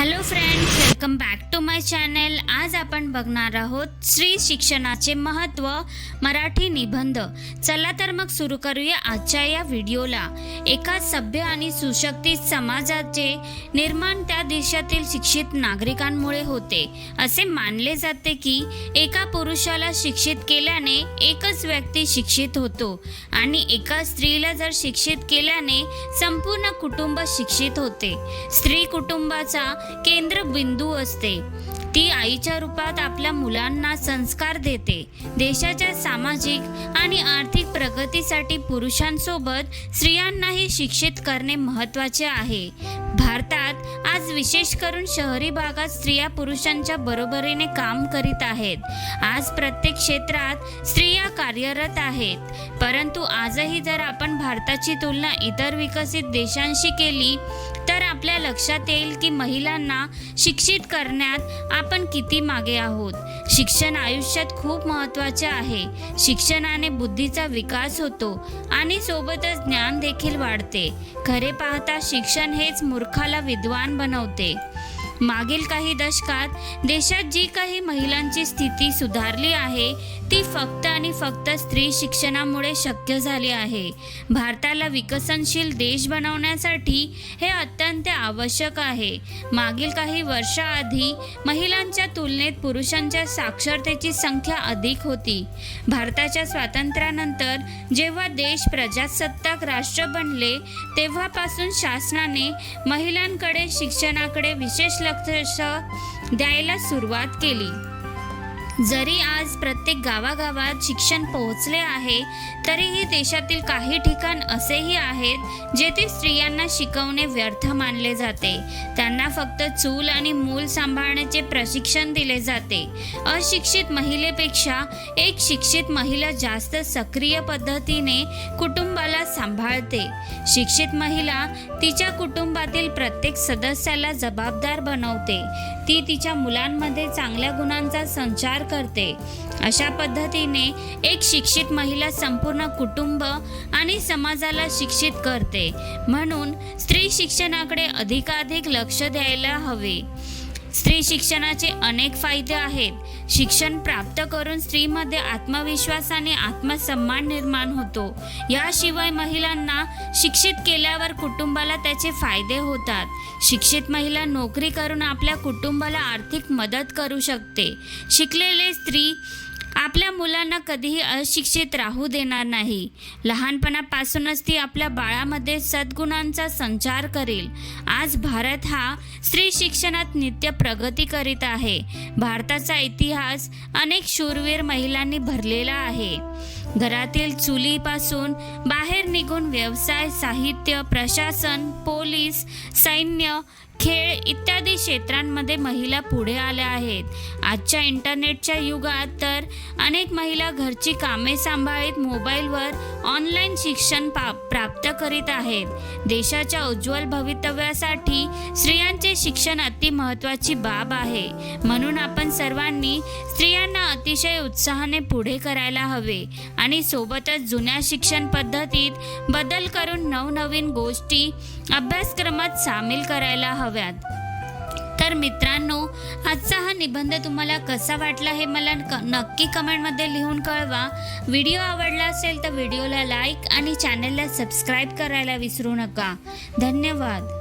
Hello friends welcome back to my channel आज आपण बघणार आहोत स्त्री शिक्षणाचे महत्त्व मराठी निबंध. चला तर मग सुरू करूया आजच्या या व्हिडिओला. एका सभ्य आणि सुशक्तित समाजाचे निर्माण त्या देशातील शिक्षित नागरिकांमुळे होते. असे मानले जाते की एका पुरुषाला शिक्षित केल्याने एकच व्यक्ती शिक्षित होतो आणि एका स्त्रीला जर शिक्षित केल्याने संपूर्ण कुटुंब शिक्षित होते. स्त्री कुटुंबाचा केंद्रबिंदू असते. ती आईच्या रूपात आपल्या मुलांना संस्कार देते. देशाच्या सामाजिक आणि आर्थिक प्रगतीसाठी पुरुषांसोबत स्त्रियांनाही शिक्षित करणे महत्त्वाचे आहे. भारतात आज विशेष करून शहरी भागात स्त्रिया पुरुषांच्या बरोबरीने काम करीत आहेत. आज प्रत्येक क्षेत्रात स्त्रिया कार्यरत आहेत. परंतु आजही जर आपण भारताची तुलना इतर विकसित देशांशी केली तर आपल्या लक्षात येईल की महिलांना शिक्षित करण्यात आपण किती मागे आहोत. शिक्षण आयुष्यात खूप महत्त्वाचे आहे. शिक्षणाने बुद्धीचा विकास होतो आणि सोबतच ज्ञान देखील वाढते. खरे पाहता शिक्षण हेच मूर्खाला विद्वान बनवते. मागील काही दशकात देशात जी काही महिलांची स्थिती सुधारली आहे ती फक्त आणि फक्त स्त्री शिक्षणामुळे शक्य झाली आहे. भारताला विकसनशील देश बनवण्यासाठी हे अत्यंत आवश्यक आहे. मागील काही वर्षाआधी महिलांच्या तुलनेत पुरुषांच्या साक्षरतेची संख्या अधिक होती. भारताच्या स्वातंत्र्यानंतर जेव्हा देश प्रजासत्ताक राष्ट्र बनले तेव्हापासून शासनाने महिलांकडे शिक्षणाकडे विशेष लक्ष द्यायला सुरुवात केली. जरी आज प्रत्येक गावागावात शिक्षण पोहोचले आहे तरीही देशातील काही ठिकाण असेही आहेत जेथे स्त्रियांना शिकवणे व्यर्थ मानले जाते. त्यांना फक्त चूल आणि मूल सांभाळण्याचे प्रशिक्षण दिले जाते. अशिक्षित महिलेपेक्षा एक शिक्षित महिला जास्त सक्रिय पद्धतीने कुटुंबाला सांभाळते. शिक्षित महिला तिच्या कुटुंबातील प्रत्येक सदस्याला जबाबदार बनवते. ती तिच्या मुलांमध्ये चांगल्या गुणांचा संचार करते. अशा पद्धतीने एक शिक्षित महिला संपूर्ण कुटुंब आणि समाजाला शिक्षित करते. म्हणून स्त्री शिक्षणाकडे अधिकाधिक लक्ष द्यायला हवे. स्त्री शिक्षणाचे अनेक फायदे आहेत. शिक्षण प्राप्त करून स्त्रीमध्ये आत्मविश्वास आणि आत्मसन्मान निर्माण होतो. याशिवाय महिलांना शिक्षित केल्यावर कुटुंबाला त्याचे फायदे होतात. शिक्षित महिला नोकरी करून आपल्या कुटुंबाला आर्थिक मदत करू शकते. शिकलेले स्त्री आपल्या मुलांना कधीही अशिक्षित राहू देणार नाही. लहानपणापासूनच ती आपल्या बाळामध्ये सद्गुणांचा संचार करेल. आज भारत हा स्त्री शिक्षणात नित्य प्रगती करीत आहे. भारताचा इतिहास अनेक शूरवीर महिलांनी भरलेला आहे. घरातील चुलीपासून बाहेर निघून व्यवसाय साहित्य प्रशासन पोलीस सैन्य खेळ इत्यादी क्षेत्रांमध्ये महिला पुढे आल्या आहेत. आजच्या इंटरनेटच्या युगात तर अनेक महिला घरची कामे सांभाळीत मोबाईलवर ऑनलाईन शिक्षण पा प्राप्त करीत आहेत. देशाच्या उज्ज्वल भवितव्यासाठी स्त्रियांचे शिक्षण अति महत्त्वाची बाब आहे. म्हणून आपण सर्वांनी स्त्रियांना अतिशय उत्साहाने पुढे करायला हवे आणि सोबतच जुन्या शिक्षण पद्धतीत बदल करून नवनवीन गोष्टी अभ्यासक्रमात सामील करायला हव्यात. तर मित्रांनो आजचा हा निबंध तुम्हाला कसा वाटला हे मला क- नक्की कमेंटमध्ये लिहून कळवा. व्हिडिओ आवडला असेल तर व्हिडिओला लाईक आणि चॅनलला सबस्क्राईब करायला विसरू नका. धन्यवाद.